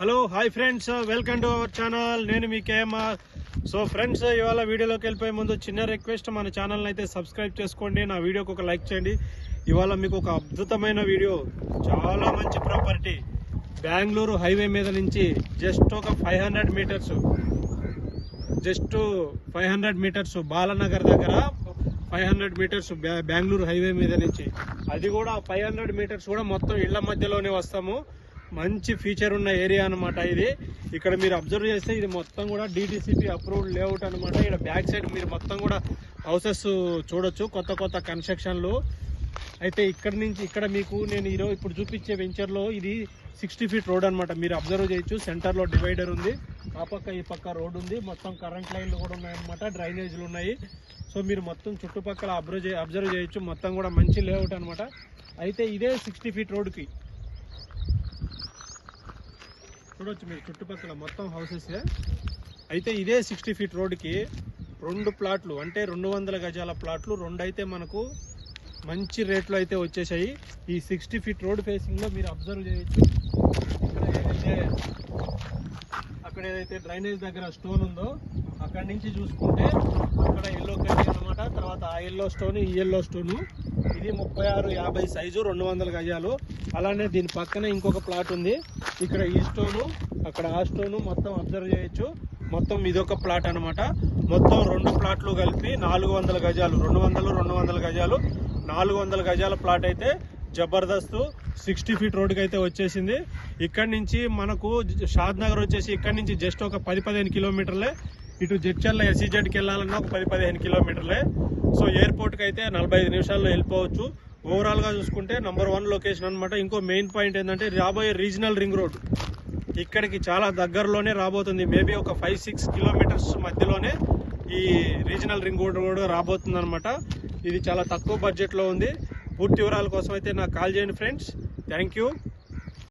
Hello hi friends welcome to our channel నేను మీ KMR. So friends uh, ఇవాళ వీడియోలోకి వెళ్ళిపోయే ముందు చిన్న రిక్వెస్ట్ మన ఛానల్ని అయితే సబ్స్క్రైబ్ చేసుకోండి నా వీడియోకి ఒక లైక్ చేయండి. ఇవాళ మీకు ఒక అద్భుతమైన వీడియో చాలా మంచి ప్రాపర్టీ బెంగళూరు హైవే మీద నుంచి జస్ట్ ఒక five hundred meters just five hundred meters Balanagar దగ్గర five hundred meters Bengaluru highway మీద నుంచి. అది కూడా ఫైవ్ హండ్రెడ్ మీటర్స్ కూడా మొత్తం ఇళ్ళ మధ్యలోనే వస్తాము. మంచి ఫీచర్ ఉన్న ఏరియా అనమాట ఇది. ఇక్కడ మీరు అబ్జర్వ్ చేస్తే ఇది మొత్తం కూడా డిటిసిపి అప్రూవ్డ్ లేఅవుట్ అనమాట ఇక్కడ బ్యాక్ సైడ్ మీరు మొత్తం కూడా హౌసెస్ చూడొచ్చు కొత్త కొత్త కన్స్ట్రక్షన్లు అయితే ఇక్కడ నుంచి ఇక్కడ మీకు నేను ఈరోజు ఇప్పుడు చూపించే వెంచర్లో ఇది సిక్స్టీ ఫీట్ రోడ్ అన్నమాట. మీరు అబ్జర్వ్ చేయొచ్చు సెంటర్లో డివైడర్ ఉంది. ఆ పక్క ఈ పక్క రోడ్ ఉంది. మొత్తం కరెంట్ లైన్లు కూడా ఉన్నాయన్నమాట డ్రైనేజీలు ఉన్నాయి. సో మీరు మొత్తం చుట్టుపక్కల అబ్జర్వ్ అబ్జర్వ్ చేయొచ్చు. మొత్తం కూడా మంచి లేఅవుట్ అనమాట అయితే ఇదే సిక్స్టీ ఫీట్ రోడ్కి చూడొచ్చు మీరు చుట్టుపక్కల మొత్తం హౌసెస్ అయితే ఇదే సిక్స్టీ ఫీట్ రోడ్కి రెండు ప్లాట్లు అంటే రెండు వందల గజాల ప్లాట్లు రెండు అయితే మనకు మంచి రేట్లో అయితే వచ్చేసాయి. ఈ సిక్స్టీ ఫీట్ రోడ్ ఫేసింగ్లో మీరు అబ్జర్వ్ చేయొచ్చు. ఇక్కడ ఏదైతే అక్కడ ఏదైతే డ్రైనేజ్ దగ్గర స్టోన్ ఉందో అక్కడ నుంచి చూసుకుంటే అక్కడ ఎల్లో కట్టి తర్వాత ఆ ఎల్లో స్టోన్ ఈ ఎల్లో స్టోను ఇది ముప్పై ఆరు యాభై సైజు రెండు వందల గజాలు. అలానే దీని పక్కనే ఇంకొక ప్లాట్ ఉంది. ఇక్కడ ఈ స్టోను అక్కడ ఆ స్టోను మొత్తం అబ్జర్వ్ చేయొచ్చు. మొత్తం ఇదొక ప్లాట్ అనమాట మొత్తం రెండు ప్లాట్లు కలిపి నాలుగు వందల గజాలు. రెండు వందలు రెండు వందల గజాలు. నాలుగు వందల గజాల ప్లాట్ అయితే జబర్దస్త్ సిక్స్టీ ఫీట్ రోడ్కి అయితే వచ్చేసింది. ఇక్కడ నుంచి మనకు షాద్ నగర్ వచ్చేసి ఇక్కడ నుంచి జస్ట్ ఒక పది పదిహేను కిలోమీటర్లే ఇటు జడ్చర్ల ఎస్సీజెడ్కి వెళ్ళాలన్నా ఒక పది పదిహేను కిలోమీటర్లే. సో ఎయిర్పోర్ట్కి అయితే నలభై ఐదు నిమిషాల్లో వెళ్ళిపోవచ్చు. ఓవరాల్గా చూసుకుంటే నంబర్ వన్ లొకేషన్ అనమాట ఇంకో మెయిన్ పాయింట్ ఏంటంటే రాబోయే రీజనల్ రింగ్ రోడ్ ఇక్కడికి చాలా దగ్గరలోనే రాబోతుంది. మేబీ ఒక ఫైవ్ సిక్స్ కిలోమీటర్స్ మధ్యలోనే ఈ రీజనల్ రింగ్ రోడ్ కూడా రాబోతుంది అనమాట ఇది చాలా తక్కువ బడ్జెట్లో ఉంది. పూర్తి వివరాల కోసం అయితే నాకు కాల్ చేయండి ఫ్రెండ్స్ థ్యాంక్ యూ